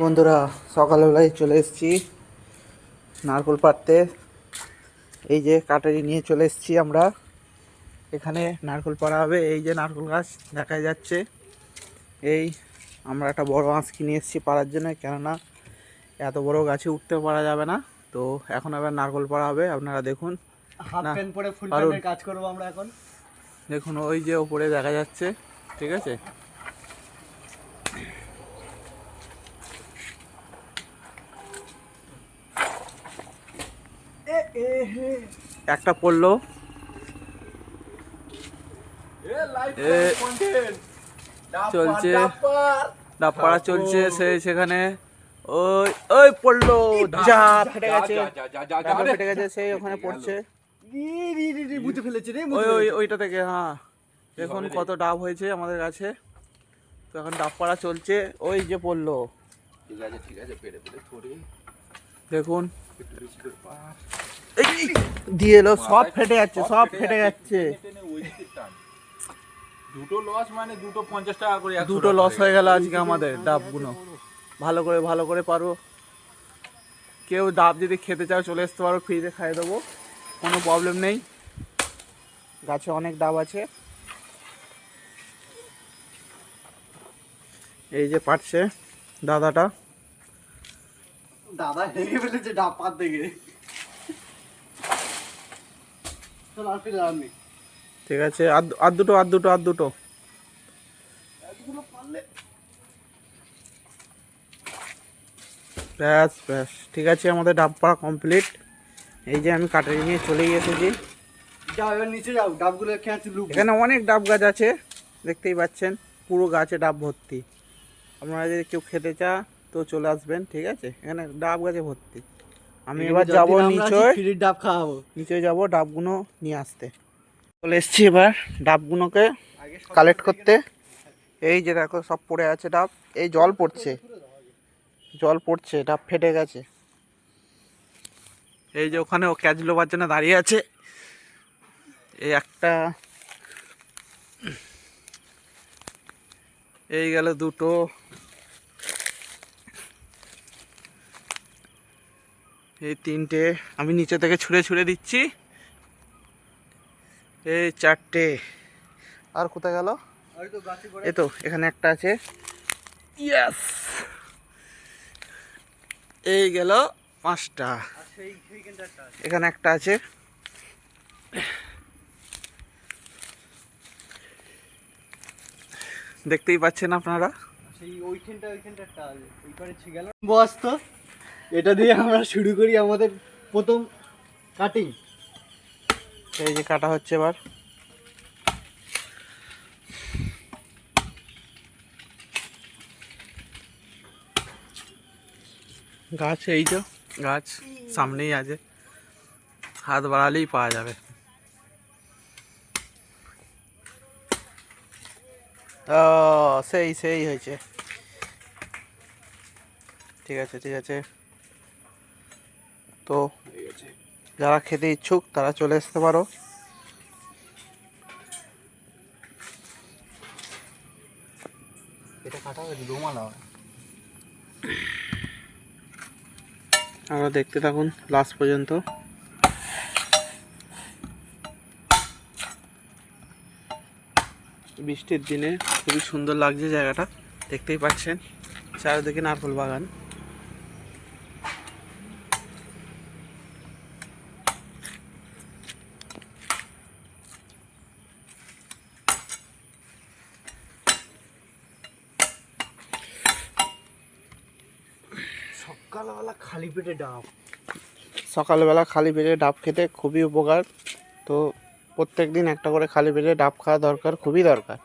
বন্ধুরা সকালবেলায় চলে এসেছি নারকোল পাড়তে। এই যে কাটারি নিয়ে চলে এসেছি আমরা। এখানে নারকোল পাড়া হবে। এই যে নারকোল গাছ দেখা যাচ্ছে। এই আমরা একটা বড় আঁশ কিনে এসেছি পাড়ার জন্য কেননা এত বড় গাছে উঠতে পারা যাবে না। তো এখন আবার নারকোল পাড়া হবে। আপনারা দেখুন। কাজ করব আমরা এখন। দেখুন ওই যে ওপরে দেখা যাচ্ছে। ঠিক আছে? একটা পড়ল। চলছে। ডাপ্পাড়া চলছে সে সেখানে। ওই ওই পড়ল। যা ফেটে গেছে। ফেটে গেছে সেই ওখানে পড়ছে। বুঝে ফেলেছে রে ওই ওই ওইটা থেকে হ্যাঁ। দেখুন কত ডাব হয়েছে আমাদের কাছে। তো এখন ডাব পাড়া চলছে। ওই যে পড়ল। ঠিক আছে ঠিক আছে পেরে পেরে দেখুন। দিয়ে এলো সব ফেটে যাচ্ছে সব ফেটে যাচ্ছে। দুটো লস মানে দুটো পঞ্চাশ টাকা করে দুটো লস হয়ে গেল আজকে আমাদের ডাবগুলো ভালো করে ভালো করে পারো। কেউ ডাব যদি খেতে চাও চলে আসতে পারো ফ্রিতে খাইয়ে দেবো। কোনো প্রবলেম নেই। গাছে অনেক ডাব আছে। এই যে পাটছে দাদাটা। দাদা হেগে ফেলেছে ডাব পাত থেকে চল আর ফিরে আর নেই ঠিক আছে আর আর দুটো আর দুটো আর দুটো। ব্যাস ব্যাস। ঠিক আছে আমাদের ডাব পাড়া কমপ্লিট এই যে আমি কাটারি নিয়ে চলে এসেছি। ডাবগুলো এখানে অনেক ডাব গাছ আছে দেখতেই পাচ্ছেন পুরো গাছে ডাব ভর্তি। আপনারা যদি কেউ খেতে চা তো চলে আসবেন ঠিক আছে? এখানে ডাব গাছে ভর্তি। আমি এবার যাব নিচয়। ডাব খাওয়াবো। নিচে যাব ডাবগুলো নিয়ে আসতে। চলে এসছি এবার ডাবগুলোকে কালেক্ট করতে। এই যে দেখো সব পড়ে আছে ডাব। এই জল পড়ছে। জল পড়ছে ডাব ফেটে গেছে। এই যে ওখানে ও ক্যাচ লোবার জন্য দাঁড়িয়ে আছে। এই একটা। এই গেল দুটো। এই তিনটে আমি নিচে থেকে ছুঁড়ে ছুঁড়ে দিচ্ছি। এই চারটে। আর কোথায় গেল? ওই তো, এখানে একটা আছে। ইয়াস এই গেল পাঁচটা। এখানে একটা আছে। দেখতেই পাচ্ছেন আপনারা? সেই ওইখানটা ওইখানটা বস তো? এটা দিয়ে আমরা শুরু করি আমাদের প্রথম কাটিং এই যে কাটা হচ্ছে এবার। গাছ এই তো, গাছ সামনেই আছে। হাত বাড়ালেই পাওয়া যাবে। ও, সেই সেই হয়েছে। ঠিক আছে ঠিক আছে। তো যারা খেতে ইচ্ছুক তারা চলে আসতে পারো। আমরা দেখতে থাকুন লাস্ট পর্যন্ত। বৃষ্টির দিনে খুবই সুন্দর লাগছে জায়গাটা দেখতেই পাচ্ছেন। চারিদিকে নারকেল বাগান। সকালবেলা খালি পেটে ডাব। সকালবেলা খালি পেটে ডাব খেতে খুবই উপকার। তো প্রত্যেক দিন একটা করে খালি পেটে ডাব খাওয়া দরকার, খুবই দরকার।